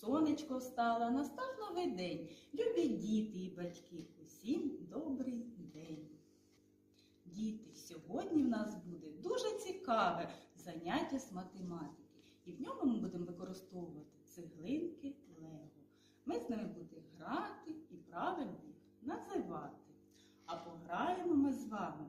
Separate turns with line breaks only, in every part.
сонечко встало, настав новий день. Любі діти і батьки, усім добрий день. Діти, сьогодні в нас буде дуже цікаве заняття з математики. І в ньому ми будемо використовувати цеглинки Лего. Ми з ними будемо грати і правильно їх називати. А пограємо ми з вами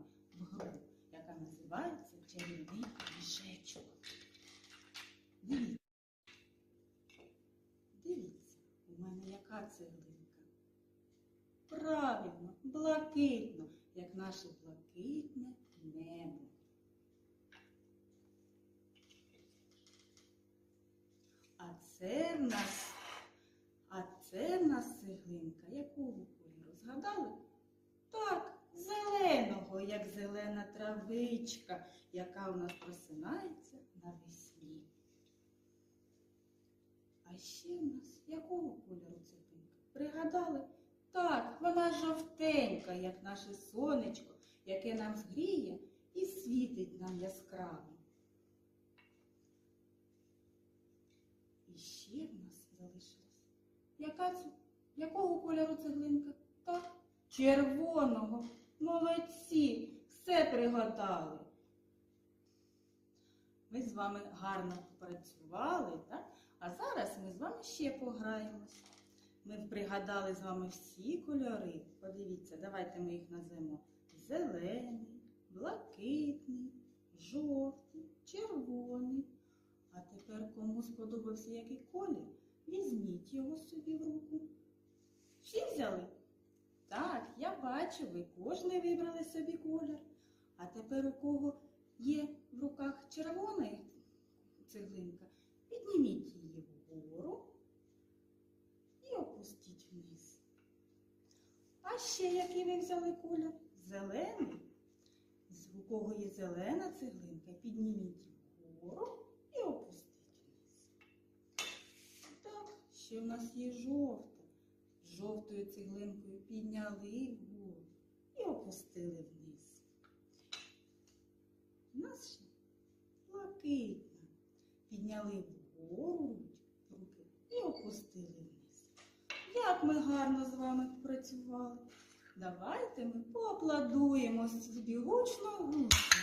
Правильно, блакитно, як наше блакитне небо. А це в нас, а це в нас цеглинка якого кольору? Згадали? Так, зеленого, як зелена травичка, яка у нас просинається навесні. А ще в нас якого кольору цеглинка? Пригадали? Вона жовтенька, як наше сонечко, яке нам згріє і світить нам яскраво. І ще в нас залишилась. Яка це? Якого кольору цеглинка? Так, червоного. Молодці, все пригадали. Ми з вами гарно попрацювали, так? а зараз ми з вами ще пограємось. Ми пригадали з вами всі кольори. Подивіться, давайте ми їх назвемо зелений, блакитний, жовтий, червоний. А тепер кому сподобався який колір, візьміть його собі в руку. Всі взяли? Так, я бачу, ви кожний вибрали собі колір. А тепер у кого є в руках червона цеглинка, підніміть її ще який ви взяли колір? Зелений. З- кого є зелена цеглинка, підніміть вгору і опустіть вниз. Так, ще в нас є жовта. Жовтою цеглинкою підняли вгору і опустили вниз. У нас ще блакитна. Підняли вгору Ми гарно з вами попрацювали. Давайте ми поаплодуємо собі гучно гучно.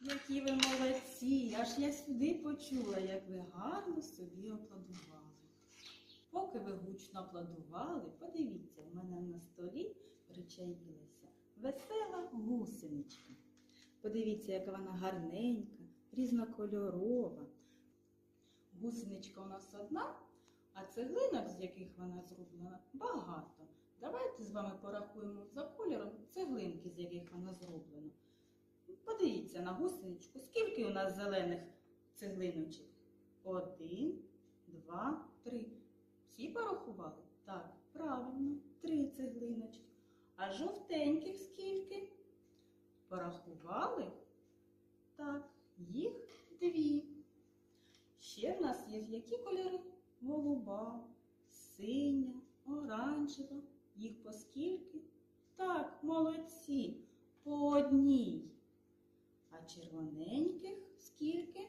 Які ви молодці! Аж я сюди почула, як ви гарно собі аплодували. Поки ви гучно аплодували, подивіться, у мене на столі причаїлася весела гусеничка. Подивіться, яка вона гарненька, різнокольорова. Гусеничка у нас одна, а цеглинок, з яких вона зроблена, багато. Давайте з вами порахуємо за кольором цеглинки, з яких вона зроблена. Подивіться на гусеничку, скільки у нас зелених цеглиночок? Один, два, три. Всі порахували? Так, правильно, три цеглиночки. А жовтеньких скільки? Порахували? Так, їх дві. Ще в нас є які кольори? Голуба, синя, оранжева. Їх по скільки? Так, молодці, по одній. А червоненьких скільки?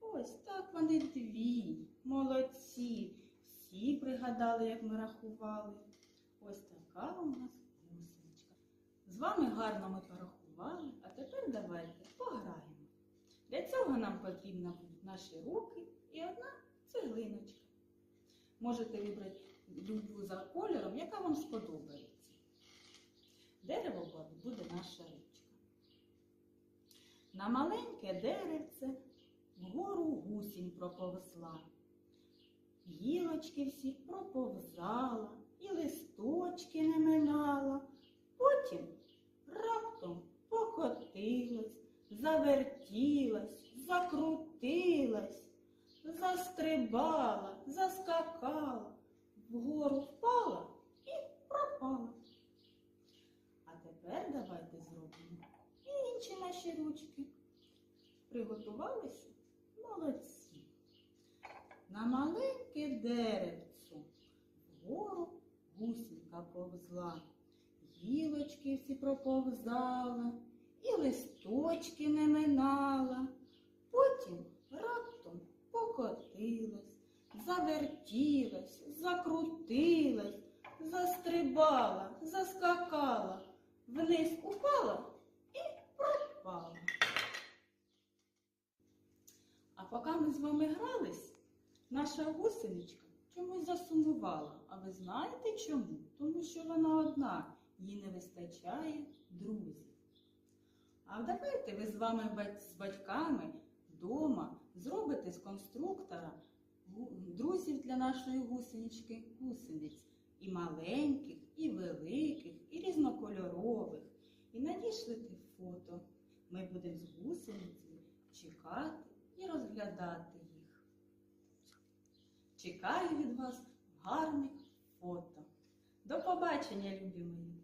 Ось так вони дві. Молодці. Всі пригадали, як ми рахували. Ось така у нас гусеничка. З вами гарно ми порахували, а тепер давайте пограємо. Для цього нам потрібно наші руки і одна цеглиночка. Можете вибрати любу за кольором, яка вам сподобається. Дерево буде наша ручка. На маленьке деревце вгору гусінь проповзла. Гілочки всі проповзала і листочки не минала. Потім раптом покотилась, завертілась, закрутилась, застрибала, заскакала, вгору впала і пропала. А тепер давайте зробимо інші наші ручки. Приготувалися? Молодці. На маленьке деревцю вгору гусінька повзла, гілочки всі проповзала, і листочки не минала. Потім раптом закрутилась, завертілась, закрутилась, застрибала, заскакала, вниз упала і пропала. А поки ми з вами грались, наша гусеничка чомусь засумувала. А ви знаєте чому? Тому що вона одна, їй не вистачає друзів. А давайте ви з вами з батьками вдома зробите з конструктора друзів для нашої гусенички гусениць. І маленьких, і великих, і різнокольорових. І надішлите фото. Ми будемо з гусеницею чекати і розглядати їх. Чекаю від вас гарних фото. До побачення, любі мої!